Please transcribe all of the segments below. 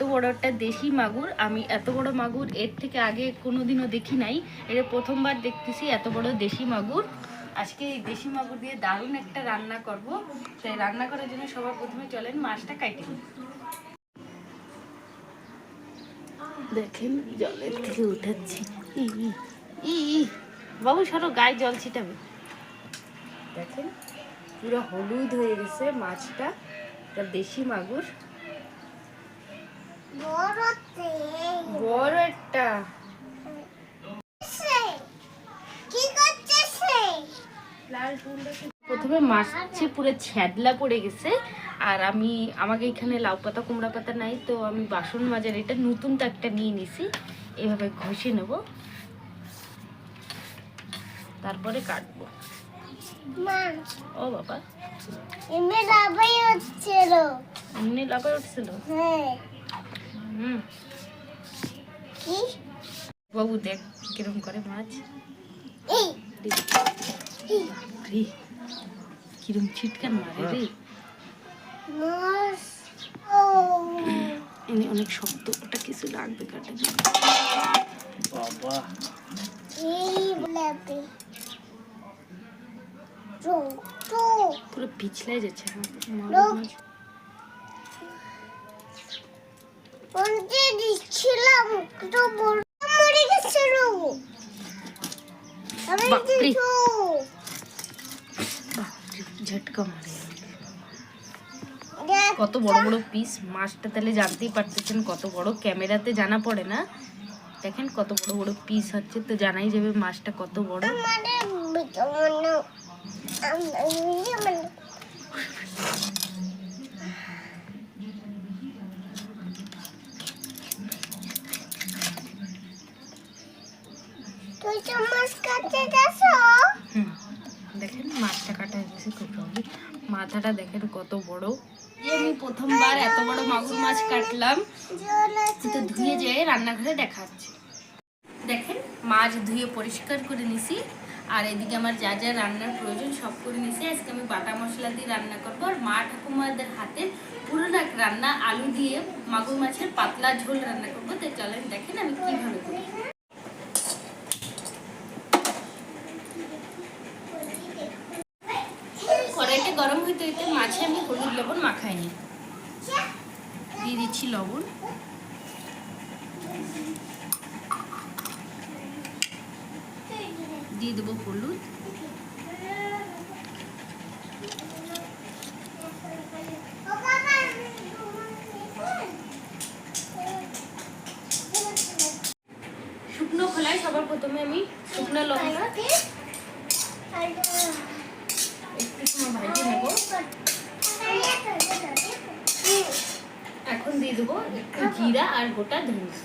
এত বড় একটা দেশি মাগুর আমি এত বড় মাগুর এর থেকে আগে কোনোদিনও দেখি নাই। এটা প্রথমবার দেখতেছি এত বড় দেশি মাগুর। আজকে এই দেশি মাগুর দিয়ে দারুণ একটা রান্না করব। তাই রান্না করার জন্য সবার প্রথমে চলেন মাছটা কাইটে দেখেন জলের থেকে উঠাচ্ছি। ই, ই। বাবু সরো গায়ে জল ছিটাবে। দেখেন পুরো হলুদ হয়ে গেছে মাছটা দেশি মাগুর। বড় একটা প্রথমে মাছে পুরো ছ্যাদলা পড়ে গেছে আর আমি আমাকে এখানে লাউ পাতা কুমড়া পাতা নাই তো আমি বাসন মাজার এটা নতুন তো একটা নিয়ে নিছি এভাবে ঘষে নেব। তারপরে কাটবো। মা ও বাবা। এমনি লাভাই হচ্ছিল। এমনি লাফায় উঠছিল হ্যাঁ। কি? বাবু দেখ কিরম করে মাছ। রে। কিরম ছিটকান মারে রে। মাছ। ও। এনে অনেক শক্ত। ওটা কিছু লাগবে কাটে। বাবা। পুরো পিছলাই যাচ্ছে। আমার বলতে দিচ্ছিলাম তো বড় মরে গেছিল আমি দিছো ঝটকা মারে। কত বড় বড় পিস মাছটা তাহলে জানতেই পারতেছেন কত বড়। ক্যামেরাতে জানা পড়ে না। দেখেন কত বড় বড় পিস হচ্ছে তো জানাই যাবে মাছটা কত বড় আমাদের বিটমনো আমরা তুই তো মাছ কাটতে যাচ্ছ হুম দেখেন মাছটা কাটা মাথাটা দেখেন কত বড়। আমি প্রথমবার এত বড় মাগুর মাছ কাটলাম। ধুয়ে যেয়ে রান্নাঘরে দেখাচ্ছি। দেখেন, মাছ ধুয়ে পরিষ্কার করে নিছি। আর এদিকে আমার যা যা রান্নার প্রয়োজন সব করে নিছি। আজকে আমি বাটা মশলা দিয়ে রান্না করব। আর মা ঠাকুমাদের হাতে পুরোনো রান্না আলু দিয়ে মাগুর মাছের পাতলা ঝোল রান্না করব। তো চলেন দেখেন আমি কীভাবে করি। হইতে মাছে আমি হলুদ লবণ মাখাই মাখাইনি। দিয়ে দিচ্ছি লবণ। দিয়ে দেবো হলুদ। শুকনো খোলায় সবার প্রথমে আমি শুকনো লঙ্কা। এখন দিয়ে দেবো একটু জিরা আর গোটা ধনিয়া।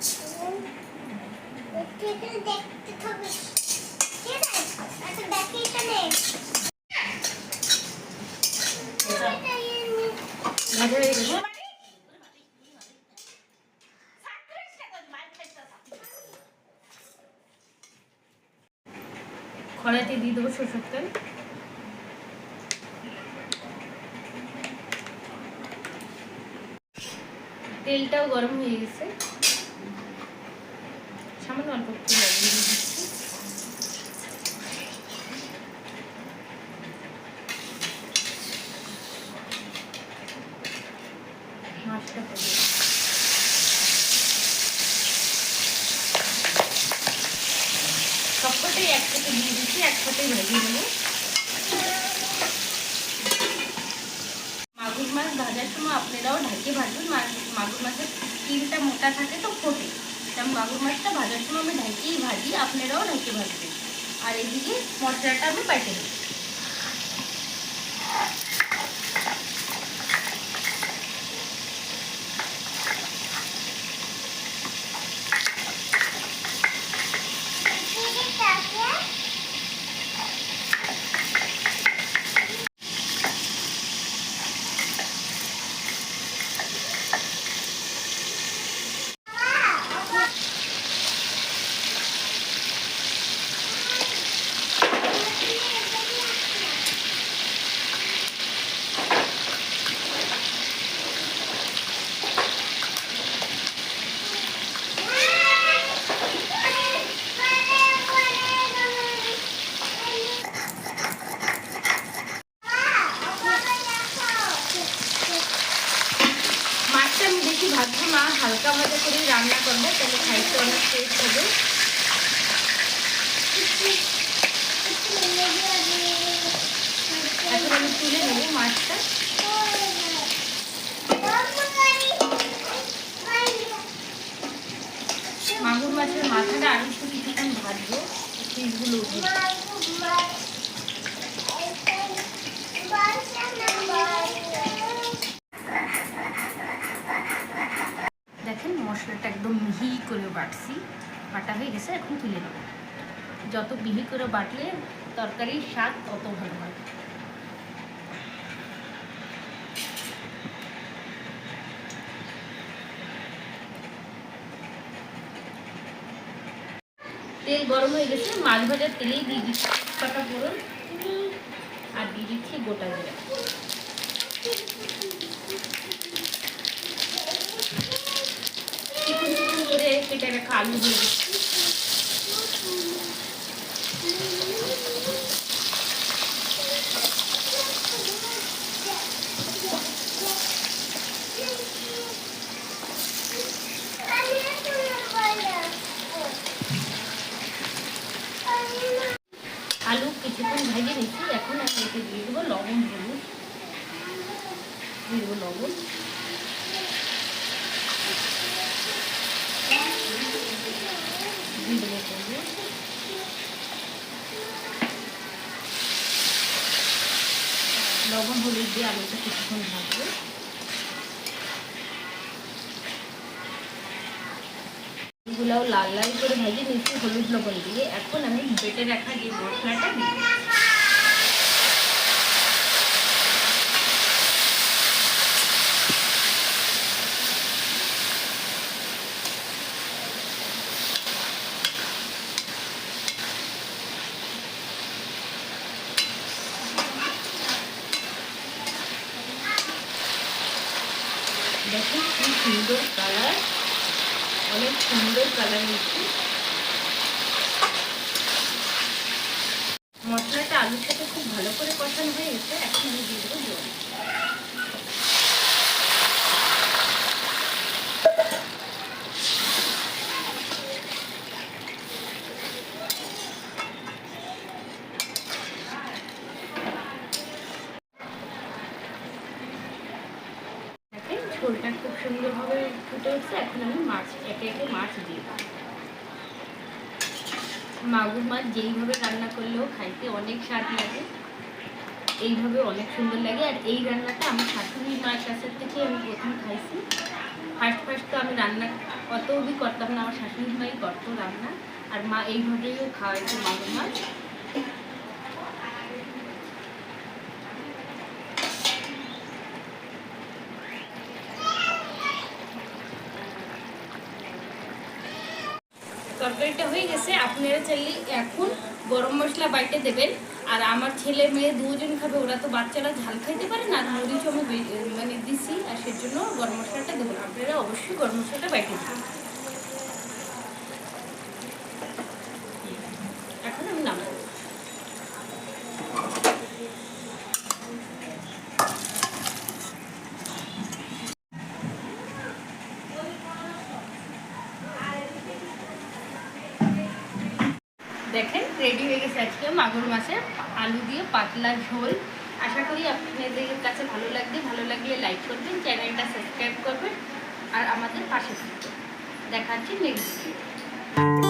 ভাজা হয়ে গেছে? কড়াইতে দিয়ে দেবো সরষের তেল। তেলটাও গরম হয়ে গেছে। সামান্য অল্প সবকটাই একসাথে দিয়ে দিচ্ছি। একসাথেই ভেজে নেব। মাগুর মাছ ভাজার সময় আপনারাও ঢাকে ভাজবেন মা- মাগুর মাছের স্কিনটা মোটা থাকে তো ফোটে। তেমন মাগুর মাছটা ভাজার সময় আমি ঢেকেই ভাজি, আপনারাও ঢেকে ভাজবেন। আর এদিকে মশলাটা আমি মাধ্যমা হালকা মজা করে রান্না করব তাহলে খাইতে অনেক টেস্ট হবে। মশলাটা একদম মিহি করে বাটছি। বাটা হয়ে গেছে, এখন তুলে নেব। যত মিহি করে বাটলে তরকারির স্বাদ তত ভালো হয়। তেল গরম হয়ে গেছে, মাছ ভাজার তেলেই দিয়ে দিচ্ছি। পাতা ফোড়ন আর দিয়ে দিচ্ছি গোটা জিরা। কেটে রাখা আলু দিয়ে দিচ্ছি। আলু কিছুক্ষণ ভেজে নিচ্ছি। এখন আমি এতে দিয়ে দেবো লবণ, হলুদ। দিয়ে দেবো লবণ। লবণ, হলুদ দিয়ে আলুটা কিছুক্ষণ ভাজবো। গুলাও লাল লাল করে ভেজে নিচ্ছি হলুদ লবণ দিয়ে। এখন আমি বেটে রাখা যে মশলাটা দেখুন কি সুন্দর কালার অনেক সুন্দর কালার হচ্ছে মশলাটা আলুর সাথে খুব ভালো করে কষানো হয়ে গেছে, এখন আমি দিয়ে ঝোলটা খুব সুন্দরভাবে ফুটে উঠছে। এখন আমি মাছ, একে একে মাছ দিয়ে মাগুর মাছ যেইভাবে রান্না করলেও খাইতে অনেক স্বাদ লাগে, এইভাবে অনেক সুন্দর লাগে। আর এই রান্নাটা আমার শাশুড়ি মায়ের কাছের থেকে আমি প্রথম খাইছি। ফার্স্ট ফার্স্ট তো আমি রান্না অত অবধি করতাম না, আমার শাশুড়ি মাই করতো রান্না। আর মা এইভাবেও খাওয়াইতো মাগুর মাছ। তরকারিটা হয়ে গেছে আপনারা চাইলে এখন গরম মশলা বাইটে দেবেন। আর আমার ছেলে মেয়ে দুজন খাবে, ওরা তো বাচ্চারা ঝাল খাইতে পারে না, আর মরিচ আমি মানে দিছি, আর সেজন্য গরম মশলাটা দেবেন আপনারা অবশ্যই গরম মশলাটা বাইটে দেবেন এখন আমি নামাবো দেখেন রেডি হয়ে গেছে আজকে মাগুর মাছের আলু দিয়ে পাতলা ঝোল। আশা করি আপনাদের কাছে ভালো লাগবে। ভালো লাগলে লাইক করবেন চ্যানেলটা সাবস্ক্রাইব করবেন, আর আমাদের পাশে থাকবেন। দেখা হচ্ছে নেক্সট ভিডিও